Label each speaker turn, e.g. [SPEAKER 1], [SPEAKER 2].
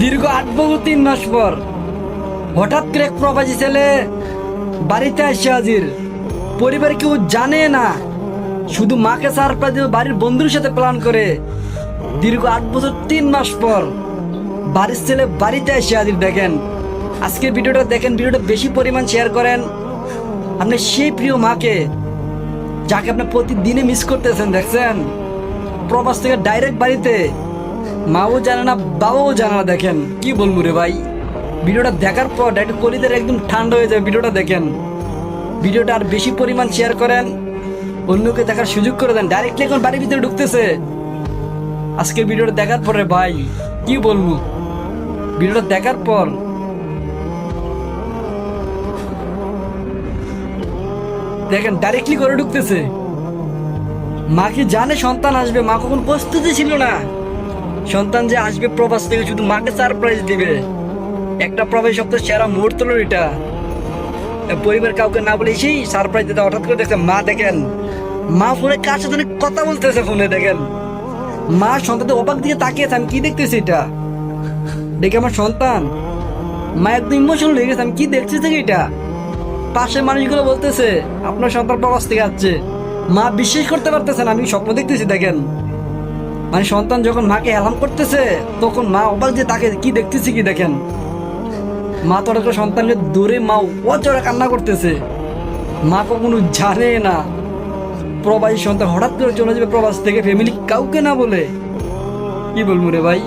[SPEAKER 1] দীর্ঘ আট বহু তিন মাস পর হঠাৎ করে প্রবাসী ছেলে বাড়িতে আসছে হাজির। পরিবার কেউ জানে না, শুধু মাকে সারপ্রাইজ বাড়ির বন্ধুর সাথে প্ল্যান করে। দীর্ঘ আট বছর তিন মাস পর বাড়ির ছেলে বাড়িতে এসে হাজির দেখেন। আজকের ভিডিওটা দেখেন, ভিডিওটা বেশি পরিমাণ শেয়ার করেন। আপনি সেই প্রিয় মাকে, যাকে আপনি প্রতিদিনে মিস করতেছেন, দেখছেন? প্রবাস থেকে ডাইরেক্ট বাড়িতে মাও জানে না, বাবাও জানে না, দেখেন। কি বলব রে ভাই? ভিডিওটা দেখার পর ডাইরেক্ট কলিদের একদম ঠান্ডা হয়ে যায় ভিডিওটা দেখেন। ভিডিওটা আর বেশি পরিমাণ শেয়ার করেন, অন্যকে দেখার সুযোগ করে দেন। ডাইরেক্টলি এখন বাড়ির ভিতরে ঢুকতেছে। আজকের ভিডিওটা দেখার পরে ভাই, কি বলব? ভিডিওটা দেখার পর। দেখেন ডাইরেক্টলি করে ঢুকতেছে। মা কি জানে সন্তান আসবে, মা কখন প্রস্তুতি ছিল না। সন্তান যে আসবে প্রবাস থেকে শুধু মাকে সারপ্রাইজ দিবে। একটা প্রবাস সপ্তাহ সেরা মুহূর্ত হলো এটা। পরিবার কাউকে না বলে সেই সারপ্রাইজ দিতে হঠাৎ করে দেখছে, মা, দেখেন, মা ফোনে কার সাথে কথা বলতেছে ফোনে, দেখেন। মা সন্তানদের অবাক দিকে তাকিয়েছে আমি কি দেখতেছি এটা? দেখে আমার সন্তান, মা একদম ইমোশনাল হয়ে গেছে, আমি কি দেখছি থেকে এটা? পাশের মানুষগুলো বলতেছে, আপনার সন্তান প্রবাস থেকে আসছে। মা বিশ্বাস করতে পারতেছেন আমি স্বপ্ন দেখতেছি, দেখেন। মানে সন্তান যখন মাকে অ্যালার্ম করতেছে, তখন মা অবাক যে তাকে কি দেখতেছে কি দেখেন? মা তো সন্তানকে দূরে মা অচড়া কান্না করতেছে। মা কখনো জানে না। প্রবাসী সন্তান হঠাৎ করে চলে যাবে প্রবাস থেকে ফ্যামিলি কাউকে না বলে। কি বলব রে ভাই?